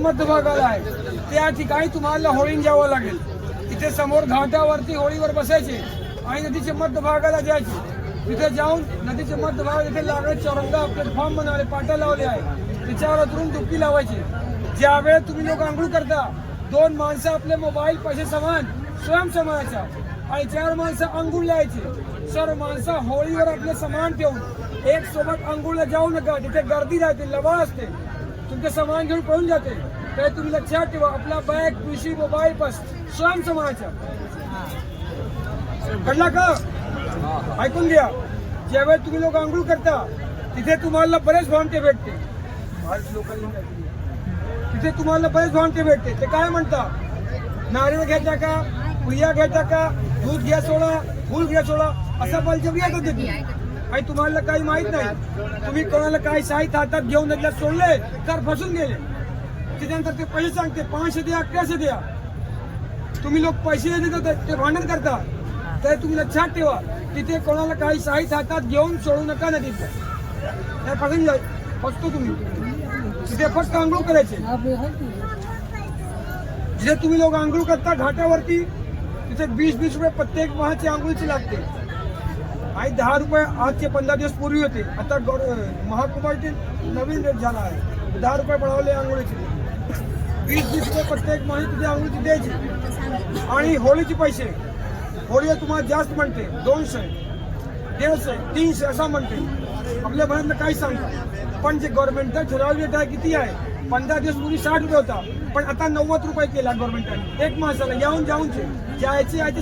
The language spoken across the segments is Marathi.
मध्यभागाला आहे. त्या ठिकाणी तुम्हाला होळीन जावं लागेल. तिथे समोर घाटावरती होळीवर बसायचे आणि नदीच्या मध्यभागाला जायचे. तिथे जाऊन नदीच्या मध्यभागात तिथे लागत चौरंगा प्लॅटफॉर्म बनवले पाटा लावले आहे. त्याच्यावर उतरून डुबकी लावायची. ज्यावेळेस तुम्ही लोक आंघोळ करता दोन माणसं आपले मोबाईल पैसे समान स्वयं समानाच्या आणि चार माणसं अंघोळ लावायची. सर्व माणसं होळीवर आपले सामान ठेवून एक सोबत अंघोळला जाऊ नका. तिथे गर्दी राहते लवा असते. तुमचे सामान घेऊन पळून जाते. तर तुम्ही लक्षात ठेवा आपला बॅग कृषी मोबाईल बस स्वयं समानाच्या कळला का? ऐकून घ्या. ज्यावेळेस तुम्ही लोक आंघोळ करता तिथे तुम्हाला बरेच भावंटे भेटते लोकांनी. तिथे तुम्हाला बरेच भावंटे भेटते ते काय म्हणता? नारळ घ्यायचा का? पुया घ्यायचा का? दूध घ्या सोडा फूल घ्या सोडा. असा बलजबरी येत होते आणि तुम्हाला काही माहीत नाही. तुम्ही कोणाला काही साहित्य हातात घेऊन सोडले तर फसून गेले. त्याच्यानंतर ते पैसे सांगते पाचशे द्या अकराशे द्या. तुम्ही लोक पैसे देतात ते भांडण करता. तर तुम्ही लक्षात ठेवा तिथे कोणाला काही साहित्य हातात घेऊन सोडू नका नदीत त्या फसून जाईल फसतो तुम्ही. तिथे फक्त आंघोळ करायचे. जिथे तुम्ही लोक आंघोळ करता घाटावरती तिथे वीस वीस रुपये प्रत्येक महाची आंघोळीची लागते. आणि दहा रुपये आजचे पंधरा दिवस पूर्वी होते. आता महाकुमारचे नवीन रेट झाला आहे. दहा रुपये बढ़ावले आंघोळीचे. वीस वीस रुपये प्रत्येक माही तिथे आंघोळीची द्यायची. आणि होळीचे पैसे. होळी तुम्हाला जास्त म्हणते. दोनशे दीडशे तीनशे असा म्हणते. आपल्या मनातलं काही सांगतात पण जे गव्हर्नमेंटचा ठराव रेट आहे किती आहे? पंधरा दिवस पूर्वी साठ रुपये होता. पण आता नव्वद रुपये केला गव्हर्नमेंटने एक माणसाला येऊन जाऊनचे जायचे यायचे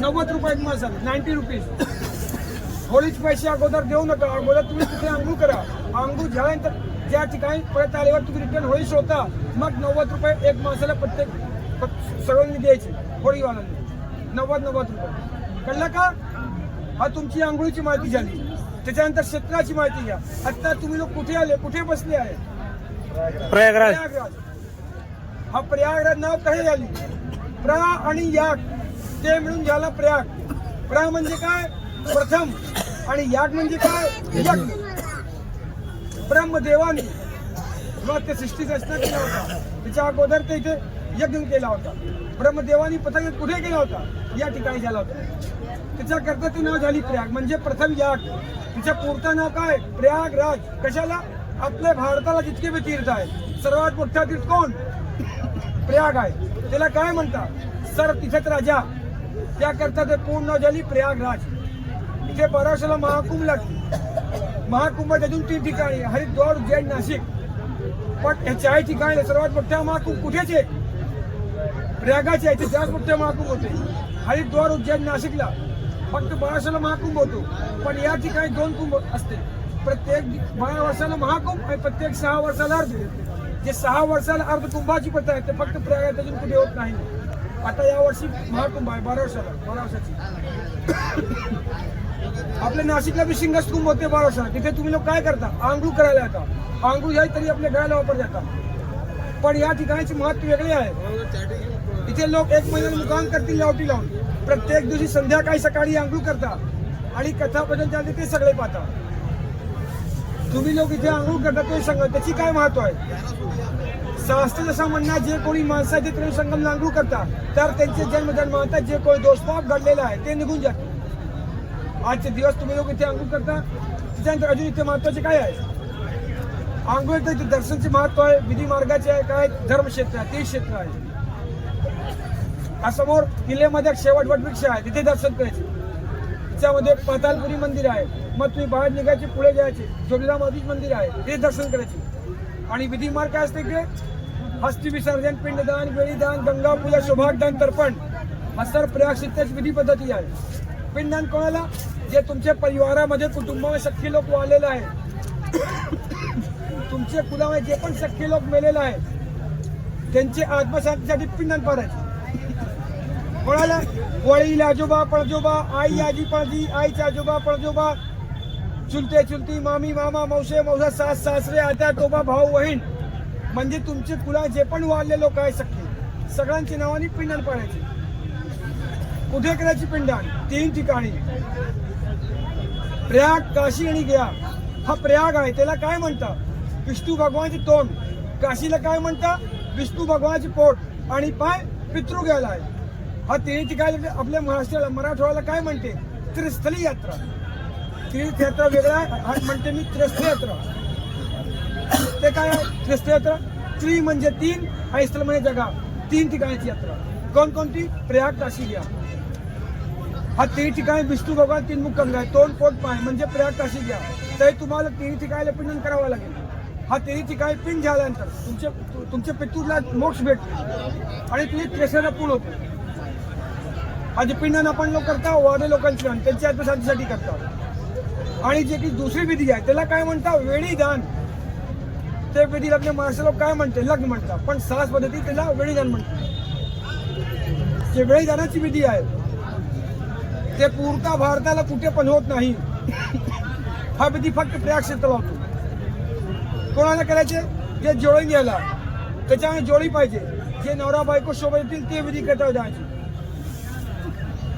नव्वद रुपये एक माणसाला. नाईन्टी रुपीज होळीचे पैसे अगोदर देऊ नका. अगोदर तुम्ही तिथे आंघोळ करा. आंघोळ झाल्यानंतर ज्या ठिकाणी परत आल्यावर तुम्ही रिटर्न होळी शोधता मग नव्वद रुपये एक माणसाला प्रत्येक सर्वांनी द्यायचे होळीवाल्यांनी. नव्वद नव्वद रुपये. कळलं का? हा तुमची आंघोळीची माहिती झाली. त्याच्यानंतर क्षेत्राची माहिती घ्या. आता तुम्ही लोक कुठे आले? कुठे बसले आहे? प्रयागराज. प्रयागराज. हा प्रयागराज नाव कसे झाली? प्र आणि याग. ते मिळून झाला प्रयाग. प्र म्हणजे काय? प्रथम. आणि याग म्हणजे काय? यज्ञ. ब्रह्मदेवाने किंवा ते सृष्टीचा रचना केला होता. तिच्या अगोदर ते इथे यज्ञ केला होता. ब्रह्मदेवानी प्रथम कुठे केला होता? या ठिकाणी झाला होता. त्याच्याकरता ती नाव झाली प्रयाग. म्हणजे प्रथम याग. तिच्या पुरता नाव काय? प्रयागराज. कशाला? आपल्या भारताला जितके बी तीर्थ आहे सर्वात मोठा तीर्थ कोण? प्रयाग आहे. त्याला काय म्हणतात? सर तिथेच राजा. त्याकरता ते पूर्ण नाव झाली प्रयागराज. इथे बाराशेला महाकुंभ लागते महाकुंभ अजून तीन ठिकाणी आहे. हरिद्वार उज्जैन नाशिक. पण हे चार ठिकाणी सर्वात मोठा महाकुंभ कुठेच? आहे प्रयागाचे आहे ते जास्त मोठे महाकुंभ होते. हरिद्वार उज्जैन नाशिकला फक्त महाराष्ट्राला महाकुंभ होतो. पण या ठिकाणी दोन कुंभ असते. प्रत्येक बारा वर्षाला महाकुंभ आणि प्रत्येक सहा वर्षाला अर्ध. जे सहा वर्षाला अर्ध प्रथा पद्धत आहे ते फक्त प्रयागात अजून कुठे होत नाही. आता या वर्षी महाकुंभ आहे बारा वर्षाला बारा वर्षाची. आपल्या नाशिकला बी शिंगस कुंभ होते बारा तिथे तुम्ही लोक काय करता? आंघोळ करायला येतात आंघोळ घ्याय तरी आपल्या गळ्याला वापर जातात पण या ठिकाणचे महत्त्व वेगळे आहे. इथे लोक एक महिन्याला मुकाम करतील लावटी लावून. प्रत्येक दिवशी संध्याकाळी सकाळी आंघोळ करता. आणि कथा भजन चालते ते सगळे पाहतात तुम्ही लोक इथे आंघोळ करता ते सांगा. त्याची काय महत्त्व आहे? शास्त्र जसं म्हणणार जे कोणी माणसाचे त्रिवेणी संगम आंघोळ करता तर त्यांचे जन्म जन्मांतर जे कोणी दोषपाप घडलेला आहे ते निघून जाते. आजचे दिवस तुम्ही लोक इथे अंघोळ करता त्याच्यानंतर अजून इथे महत्त्वाचे काय आहे? आंघोळ तर दर्शनचे महत्त्व आहे विधी मार्गाचे आहे काय धर्मक्षेत्र आहे ते क्षेत्र आहे. हा समोर किल्ल्यामध्ये शेवट वटवृक्ष वृक्ष आहे तिथे दर्शन करायचे. त्याच्यामध्ये पातालपुरी मंदिर आहे मग तुम्ही बाहेर निघायचे पुढे जायचे जोगीराम आधीच मंदिर आहे ते दर्शन करायचे. आणि विधी मार्ग काय असते की हस्ती विसर्जन पिंडदान वेळीदान गंगा पूजा शोभागदान तर्पण. हा सर प्रयाग क्षेत्राची विधी पद्धती आहे. पिंडदान कोणाला? जे तुमच्या परिवारामध्ये कुटुंबामध्ये सख्खी लोक वाढलेलं आहे तुमच्या कुलामध्ये जे पण सख्खी लोक मेलेले आहे त्यांचे आत्मशांतीसाठी पिंडदान पाडायचे. कोणाला? वडील आजोबा पणजोबा आई आजी पणजी आईचे आजोबा पणजोबा चुलते चुलती मामी मामा मावशे मावसा सास सासरे आत्या तोबा भाऊ बहीण म्हणजे तुमचे कुला जे पण वाढले लोक आहे सख्खे. सगळ्यांची नावाने पिंडण पाडायचे. कुठे करायची पिंडदान तीन ठिकाणी. प्रयाग काशी आणि गया. हा प्रयाग आहे. त्याला काय म्हणतात विष्णू भगवानचे तोंड. काशीला काय म्हणतात विष्णू भगवानाचे पोट. आणि पाय पितृ घ्यायला आहे. हा तिन्ही ठिकाणी आपल्या महाराष्ट्राला मराठवाड्याला काय म्हणते? त्रिस्थली यात्रा. तीर्थयात्रा वेगळा आहे. हा म्हणते मी त्रिस्थ यात्रा. ते काय आहे? त्रिस्थ यात्रा? त्रि म्हणजे तीन आणि स्थल म्हणजे जगा. तीन ठिकाणाची यात्रा. कोणकोणती प्रयाग काशी घ्या हा तीन ठिकाणी विष्णू भगवान तीन मुख आहे तोंड पोट पाय. म्हणजे प्रयाग काशी घ्या? तर तुम्हाला तिन्ही ठिकाणी पिंडन करावं लागेल. हा तेही ठिकाणी पिंड झाल्यानंतर तुमचे तुमच्या पितूरला मोक्ष भेटतो. आणि तुम्ही त्रेसाला पूर्ण होते. हा जे पिंडन आपण लोक करता वाडे लोकांची आणि त्यांच्या आत्मशांतीसाठी करतात आणि जे की दुसरी विधी आहे त्याला काय म्हणतात वेळी दान. ते विधी लग्न महाराष्ट्र लोक काय म्हणते? लग्न म्हणतात. पण सहज पद्धती त्याला वेळी दान म्हणतात. जे वेळी दानाची विधी आहे ते पुरता भारताला कुठे पण होत नाही. हा विधी फक्त प्रयाग क्षेत्राला होतो. कोणाला करायचे? जे जोळी घ्यायला त्याच्यामुळे जोडी पाहिजे. जे नवरा बायको शोभा येतील ते विधी करता द्यायची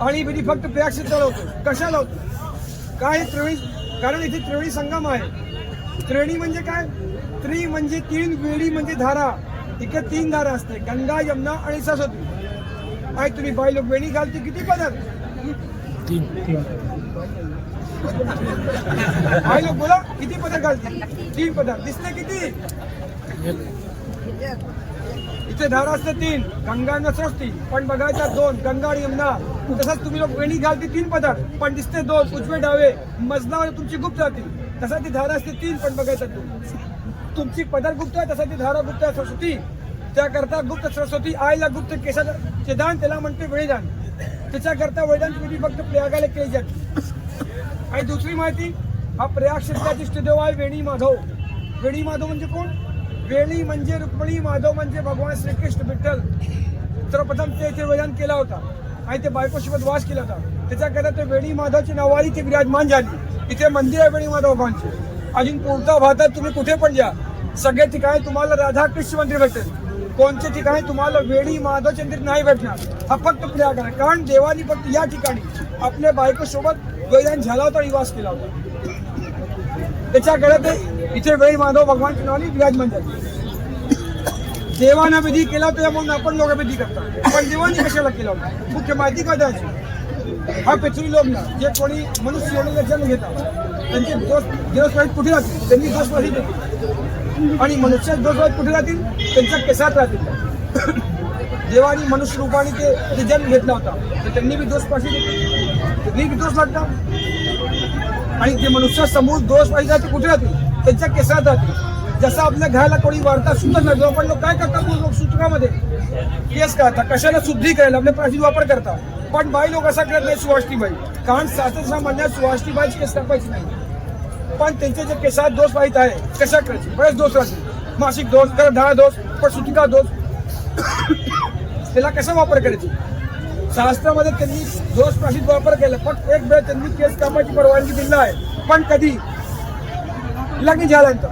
आणि विधी फक्त प्रयाग क्षेत्राला होतो. कशाला होतो? काय हे त्रिवेणी कारण इथे त्रिवेणी संगम आहे. त्रिवेणी म्हणजे काय? त्रि म्हणजे तीन वेळी म्हणजे धारा. इकडे तीन धारा असते गंगा यमुना आणि सरस्वती. आणि तुम्ही बाई लोक वेणी घालते किती पदार्थ? तीन. तीन लोक बोला किती पदक घालते? तीन पदक. दिसते किती? इथे धारा असते तीन. गंगा आणि पण बघायचा दोन. गंगा आणि यमुना. तसंच तुम्ही लोक वेणी घालते तीन पदार्थ पण दिसते दोन. उजवे डावे. मजलावर तुमची गुप्त जाते तसा ती धारा असते तीन पण बघायचा दोन. तुमची पदार्थ गुप्त आहे तसा ती धारा गुप्त आहे सरस्वती. त्याकरता गुप्त सरस्वती आईला गुप्त केसाचं ते दान त्याला म्हणते वेळीदान. त्याच्याकरता वेळदान विधी फक्त प्रयागाला केली जाते आणि दुसरी माहिती हा प्रयाग क्षेत्राची इष्टदेव आहे वेणी माधव. वेणी माधव म्हणजे कोण? वेणी म्हणजे रुक्मिणी माधव म्हणजे भगवान श्रीकृष्ण विठ्ठल. सर्वप्रथम ते इथे वेदांत केला होता. आणि ते बायकोसोबत वास केला होता. त्याच्याकरता ते वेणी माधवची नावारी ते विराजमान झाली. इथे मंदिर आहे वेणी माधव भगवानचे. अजून पुरता भारतात तुम्ही कुठे पण जा. सगळ्या ठिकाणी तुम्हाला राधाकृष्ण मंदिर भेटेल. कोणत्या ठिकाणी तुम्हाला वेळी माधव चंद्रित नाही भेटणार? हा फक्त प्रयाग आहे. कारण देवानी फक्त या ठिकाणी आपल्या बायकोसोबत वैदान झाला होता निवास केला होता. त्याच्याकडे ते इथे वेळी माधव भगवान कृष्णाने विराजमान झाले. देवानं विधी केला होता म्हणून आपण लोक विधी करतात. पण देवाने कशाला केला होता? मुख्य माहिती का द्यायची हा पृथ्वी लोक ना जे कोणी मनुष्य जन्म घेतात त्यांचे दोष दिवस कुठे राहतील? त्यांनी दोषवाईट देतील आणि मनुष्य दोषवाईट कुठे राहतील? त्यांच्या केसात राहतील. देवानी मनुष्य रूपाने ते ते जन्म घेतला होता. तर त्यांनी बी दोष पाशी त्यांनी बी दोष लागला. आणि ते मनुष्य समोर दोष पाहिजे ते कुठे राहतील? त्यांच्या केसात राहतील. जसं आपल्या घराला कोणी वार्ता सूचक नाही आपण लोक काय करतात लोक सूत्रामध्ये? केस करतात कशाला शुद्धी करायला आपल्या प्राचीन वापर करतात. पण बाई लोक असा करत नाही सुवाष्टी बाई कारण शास्त्र म्हणण्यात सुवाष्टीबाईच केस कापायची नाही. पण त्यांचे जे केसात दोष माहीत आहे कशा करायचे? बरेच दोष राहतील. मासिक दोष गर्भधारा दोष प्रसूतिका दोष. त्याला कसा वापर करायचे? शास्त्रामध्ये त्यांनी दोष प्रसिद्ध वापर केला फक्त एक वेळ त्यांनी केस कापायची परवानगी दिली आहे पण कधी? लग्न झाल्यानंतर.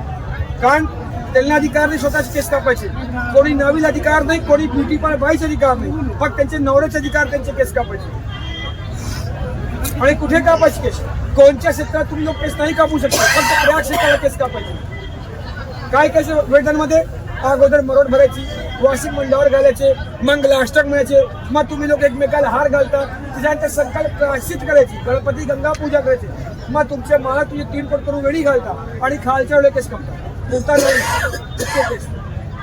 कारण त्यांना अधिकार नाही स्वतःचे केस कापायचे. कोणी नवीन अधिकार नाही कोणी ब्युटी पार्लर बाईचे अधिकार नाही. फक्त त्यांचे नवऱ्याचे अधिकार त्यांचे केस कापायचे. आणि कुठे कापायचे केस? कोणत्या क्षेत्रात तुम्ही लोक केस नाही कापू शकता? फक्त प्रयाग क्षेत्राला केस कापायचे. काय काय वेदांमध्ये अगोदर मरोड भरायची वार्षिक मंडळावर घालायचे मंगल अष्टक मिळायचे. मग तुम्ही लोक एकमेकाला हार घालता त्याच्यानंतर संकल्प प्राशित करायची. गणपती गंगा पूजा करायची. मग तुमच्या माळा तुझे तीन पट करून वेळी घालता आणि खालच्या वेळेला केस कापता. बोलता नाही केस.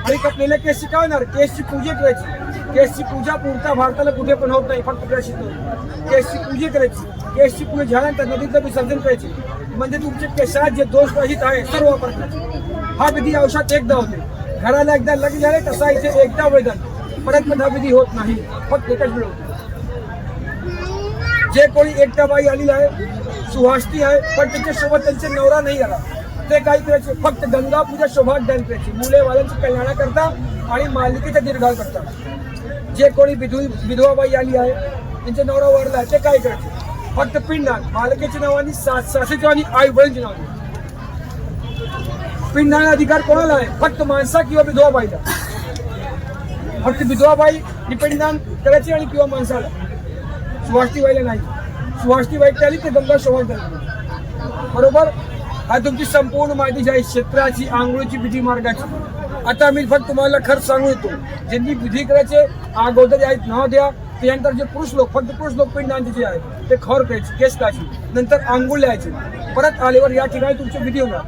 आणि कपलेल्या केसची काय होणार केसची पूजा करायची. केसची पूजा पुरता भारताला कुठे पण होत नाही फक्त प्रशित होते केसची पूजा करायची. केसची पूजा झाल्यानंतर नदीतलं विसर्जन करायचे. म्हणजे तुमचे केसात जे दोष रहित आहे सर्व वापर हा विधी औषध एकदा होते. घराला एकदा लग्न झाले तसा इथे एकदा वेदन परत पण हा विधी होत नाही. फक्त एकच वेळ जे कोणी एकटा बाई आलेली आहे सुहासती आहे पण त्याच्यासोबत त्यांचे नवरा नाही आला. ते काय करायचे. फक्त गंगा पूजा शोभा दान करायची. मुले वाल्यांची कल्याणा करता आणि मालिकेचा दीर्घाळ करता. जे कोणी विधू विधवा बाई आली आहे त्यांचे नवरा वरला आहे, ते काय करायचे? फक्त पिंडदान बालकेच्या नावाने सासेच्या आणि आई बहिणीच्या नावाने. पिंडदान अधिकार कोणाला आहे? फक्त माणसा किंवा विधवा बाईला फक्त विधवा बाई ही पिंडदान करायची आणि किंवा माणसाला? सुवाष्टी बाईला नाही. सुवाष्टी बाई आली ते गंगा शोभा बरोबर? हा तुमची संपूर्ण माहिती जी आहे क्षेत्राची आंघोळीची विधी मार्गाची. आता मी फक्त तुम्हाला खर्च सांगू येतो ज्यांनी विधी करायचे अगोदर आहेत नाव द्या. त्यानंतर जे पुरुष लोक फक्त पुरुष लोक पिंडांचे जे आहे ते खर करायचे केस काढायची नंतर आंघोळ लिहायचे. परत आल्यावर या ठिकाणी तुमची विधी होणार